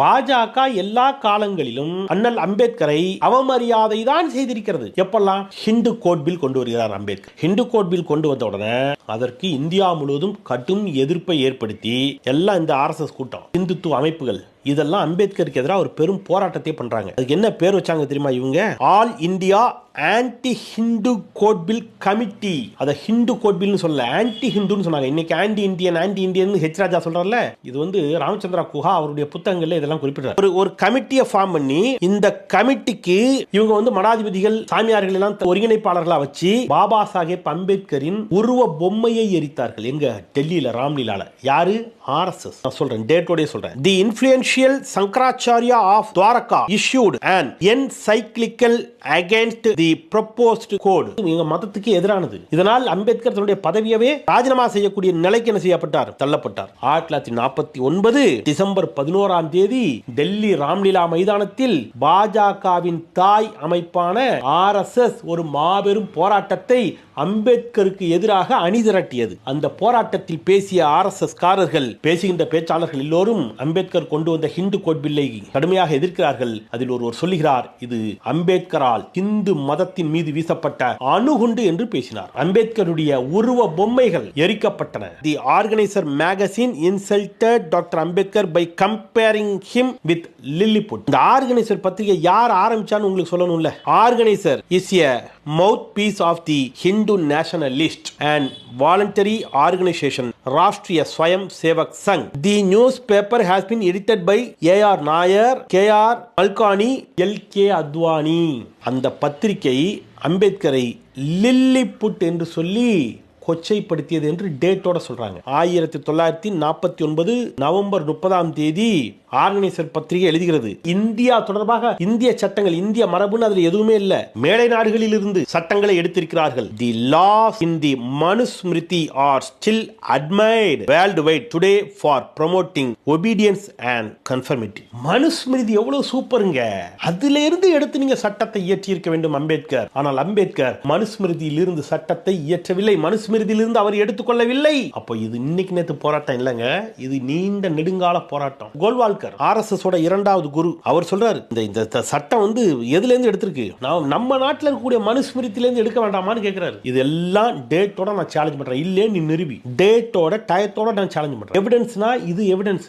பாஜக எல்லா காலங்களிலும் அண்ணல் அம்பேத்கரை அவமரியாதை தான் செய்திருக்கிறது. எப்பெல்லாம்? ஹிந்து கோட் பில் கொண்டு வருகிறார் அம்பேத்கர். ஹிந்து கோட் பில் கொண்டு வந்த உடனே அதற்கு இந்தியா முழுவதும் கடும் எதிர்ப்பை ஏற்படுத்தி எல்லாம் இந்த ஆர்எஸ்எஸ் கூட்டம் இந்துத்துவ அமைப்புகள் இதெல்லாம் அம்பேத்கருக்கு எதிராக ஒரு பெரும் போராட்டத்தை பண்றாங்க. அதுக்கு என்ன பேர் வச்சாங்க தெரியுமா இவங்க? All India anti Hindu code bill committee அதை ஹிந்து கோட்பில்னு சொல்லல. சொல்ல ஆன்டி ஹிந்துன்னு சொன்னாங்க. இன்னைக்கு anti Indian anti Indian H Raja சொல்றாருல. இது வந்து ராமச்சந்திரா குஹா அவருடைய புத்தகங்கள்ல இதெல்லாம் குறிப்பிடுறாரு. ஒரு ஒரு கமிட்டியை ஃபார்ம் பண்ணி இந்த கமிட்டிக்கு இவங்க வந்து மடாதிபதிகள் சாமியார்கள் எல்லாம் ஒருங்கிணைப்பாளர்களா வச்சு பாபா சாஹேப் அம்பேத்கரின் உருவ பொம்மையை எரித்தார்கள். எங்க? டெல்லியில ராம்லீலால. யாரு? ஆர்எஸ்எஸ் நான் சொல்றேன். டேட்டோடய சொல்றேன். The influential Shankaracharya of Dwarka issued and encyclical against the proposed code எங்க மதத்துக்கு எதிரானது. இதனால் அம்பேத்கர் தன்னுடைய பதவியவே ராஜினாமா செய்யக்கூடிய நிலைக்கு என்ன செய்யப்பட்டார்? தள்ளப்பட்டார். ஆயிரத்தி தொள்ளாயிரத்தி நாற்பத்தி ஒன்பது டிசம்பர் பதினோராம் தேதி டெல்லி ராம்லீலா மைதானத்தில் பாஜகவின் தாய் அமைப்பான ஆர்எஸ்எஸ் ஒரு மாபெரும் போராட்டத்தை அம்பேத்கருக்கு எதிராக அணி திரட்டியது. அந்த போராட்டத்தில் பேசிய ஆர்எஸ்எஸ் காரர்கள் பேசுகின்ற பேச்சாளர்கள் எல்லோரும் அம்பேத்கர் கொண்டு வந்த ஹிந்து கோட்பில்லை கடுமையாக எதிர்க்கிறார்கள். அதில் ஒருவர் சொல்லுகிறார் இது அம்பேத்கரால் இந்து மதத்தின் மீது வீசப்பட்ட அணுகுண்டு என்று பேசினார். அம்பேத்கருடைய உருவ பொம்மைகள் எரிக்கப்பட்டன. The organiser magazine insulted doctor Ambedkar by comparing him with Lilliput இந்த ஆர்கனைசர் பத்திரிகை யார் ஆரம்பிச்சான்னு உங்களுக்கு சொல்லணும்ல? Organiser is mouthpiece of the Hindu nationalist and voluntary organisation Rashtriya Swayamsevak Sangh the newspaper has been edited by A R Nair K R Malkani L K Advani அந்த பத்திரிகை அம்பேத்கரை lily put என்று சொல்லி கொச்சைப்படுத்தியது என்று டேட்டோட சொல்றாங்க. ஆயிரத்தி தொள்ளாயிரத்தி நாற்பத்தி ஒன்பது நவம்பர் முப்பதாம் தேதி ஆர்கனைசர் பத்திரிகை எழுதுகிறது. இந்தியா தொடர்பாக இந்திய சட்டங்கள் இந்திய மரபுன்னு அதுல எதுவுமே இல்ல. மேலை நாடுகளில் இருந்து சட்டங்களை எடுத்திருக்கிறார்கள். The laws in the Manusmriti are still admired worldwide today for promoting obedience and conformity Manusmriti எவ்வளவு சூப்பருங்க. அதுல இருந்து எடுத்து நீங்க சட்டத்தை இயற்றி இருக்க வேண்டும் அம்பேத்கர். ஆனால் அம்பேத்கர் மனுஸ்மிருதியில் இருந்து சட்டத்தை இயற்றவில்லை. மனுஸ்மிருதியிலிருந்து அவர் எடுத்துக்கொள்ளவில்லை. அப்போ இது இன்னைக்கு நேற்று போராட்டம் இல்லைங்க. இது நீண்ட நெடுங்கால போராட்டம். கோல்வால்கர் ஆர் எஸ் எஸ் இரண்டாவது குரு அவர் சொல்றாரு இந்த இந்த சட்டம் வந்து எதுல இருந்து எடுத்திருக்கு? நான் நம்ம நாட்டில் இருக்கக்கூடிய மனுஸ்மிருதியில இருந்து எடுக்க வேண்டாமான்னு கேட்கிறாரு இது எல்லாம் டேட்டோட நான் சேலஞ்ச் பண்றேன். இல்லையே நீ நிரூபி. டேட்டோட டயத்தோட நான் சேலஞ்ச் பண்றேன். எவிடன்ஸ்னா இது எவிடன்ஸ்